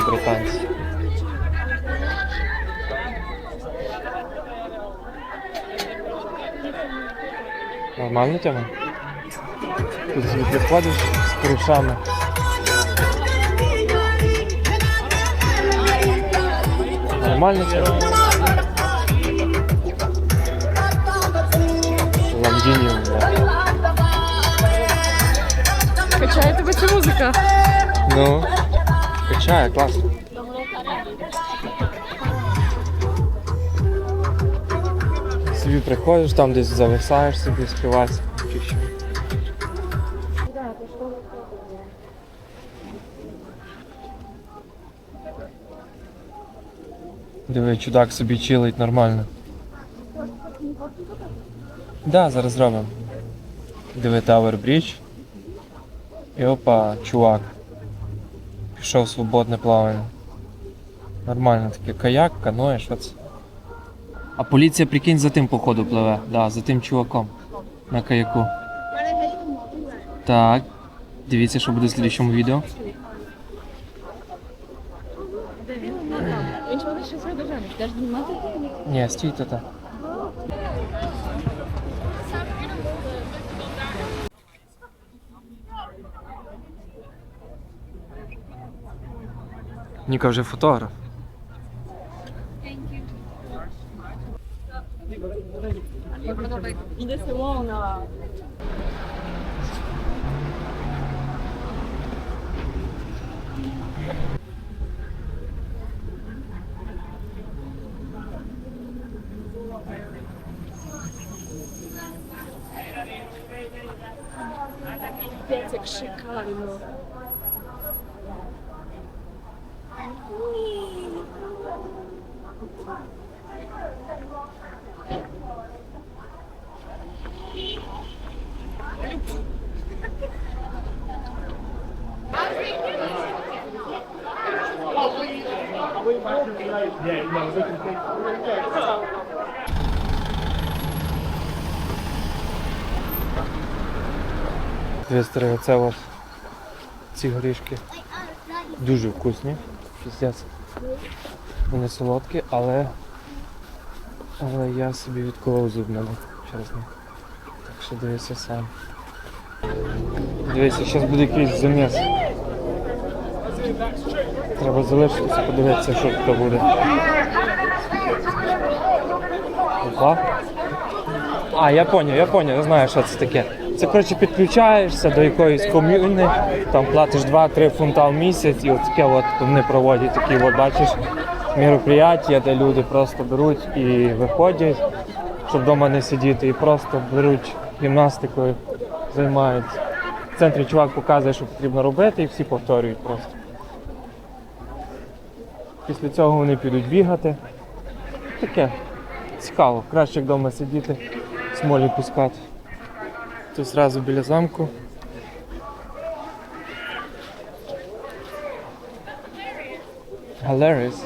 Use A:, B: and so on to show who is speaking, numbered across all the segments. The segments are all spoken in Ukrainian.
A: британці. Нормальна тема? Тут собі приходиш з корішами. Нормальна тема? Ламбініум, да.
B: Качає тебе ця музика.
A: Ну, Качає, класно. Собі приходиш, там десь зависаєш собі, співаєш. чи що. Диви, чудак собі чилить нормально. Да, зараз зробимо. Диви Tower Bridge. І опа, чувак. Пішов свободне плавання. Нормально таке каяк, каноє, що це. А поліція, прикинь, за тим походу пливе. Да, за тим чуваком. На каяку. Так. Дивіться, що буде в слідчому відео.
B: Він ж буде щось держати.
A: Nie każe fotograf. Idę sobą krzykali,
B: no. Село на... Капець, як шикарно.
A: Дві оце от ці горішки дуже вкусні. Піздець. Вони солодкі, але. Але я собі відколов зуб на них через них. Так що дивися сам. Дивися, зараз буде якийсь заміс. Треба залишитися, подивитися, що тут буде. Опа. А, я поняв, я поняв, я знаю, що це таке. Це коротше підключаєшся до якоїсь ком'юни, там платиш 2-3 фунта в місяць, і от таке от вони проводять такі, от бачиш, мероприятия, де люди просто беруть і виходять, щоб вдома не сидіти, і просто беруть гімнастикою, займаються. В центрі чувак показує, що потрібно робити, і всі повторюють просто. Після цього вони підуть бігати. Таке цікаво, краще вдома сидіти, смолі пускати. Тут зразу біля замку. Hilarious.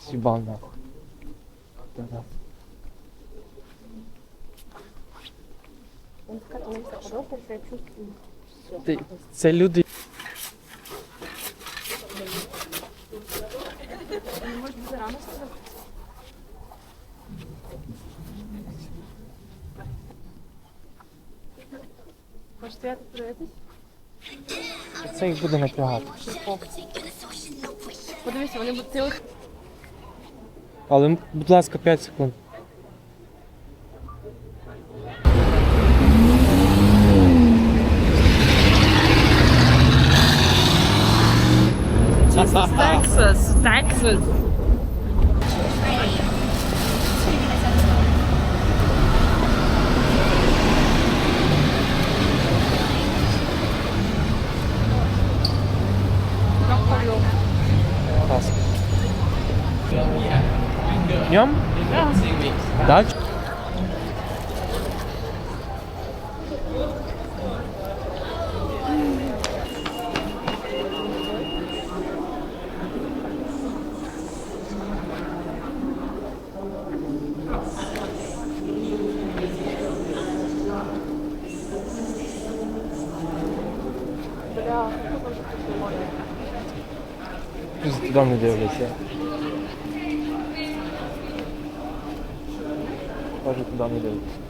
A: Сібан нахуй. Да-да. Це люди.
B: Хочеш стояти подивитись?
A: Це їх буде напрягати.
B: Подивися, вони будуть цілих
A: Але, будь ласка, 5 секунд.
B: Texas, Texas.
A: Днем? Да. Так? Туди не дивлюся. Кажу, туди не дивляться.